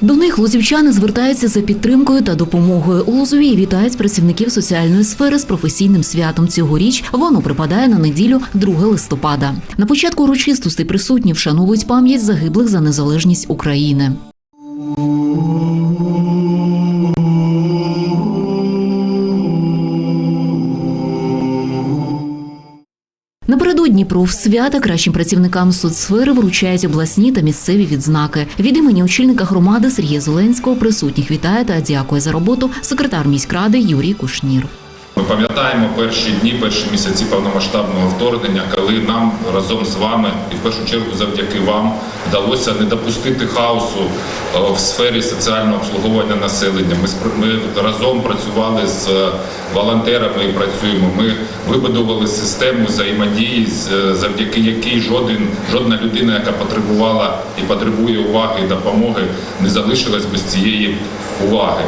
До них лозівчани звертаються за підтримкою та допомогою. У Лозові вітають працівників соціальної сфери з професійним святом. Цьогоріч воно припадає на неділю 2 листопада. На початку урочистостей присутні вшановують пам'ять загиблих за незалежність України. Напередодні свята кращим працівникам соцсфери вручають обласні та місцеві відзнаки. Від імені очільника громади Сергія Зеленського присутніх вітає та дякує за роботу секретар міськради Юрій Кушнір. Пам'ятаємо перші дні, перші місяці повномасштабного вторгнення, коли нам разом з вами і в першу чергу завдяки вам вдалося не допустити хаосу е, в сфері соціального обслуговування населення. Ми ми разом працювали з е, волонтерами і працюємо. Ми вибудували систему взаємодії, е, завдяки якій жоден жодна людина, яка потребувала і потребує уваги і допомоги, не залишилась без цієї уваги.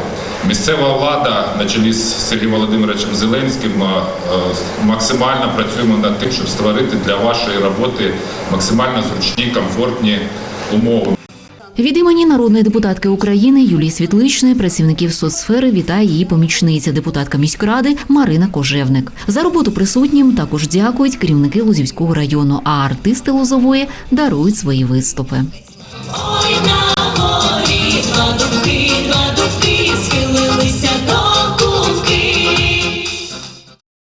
Місцева влада на чолі з Сергієм Володимировичем Зеленським е, максимально працюємо над тим, щоб створити для вашої роботи максимально зручні, комфортні умови. Від імені народної депутатки України Юлії Світличної працівників соцсфери вітає її помічниця, депутатка міськради Марина Кожевник. За роботу присутнім також дякують керівники Лузівського району. А артисти Лозової дарують свої виступи. Ой, на горі,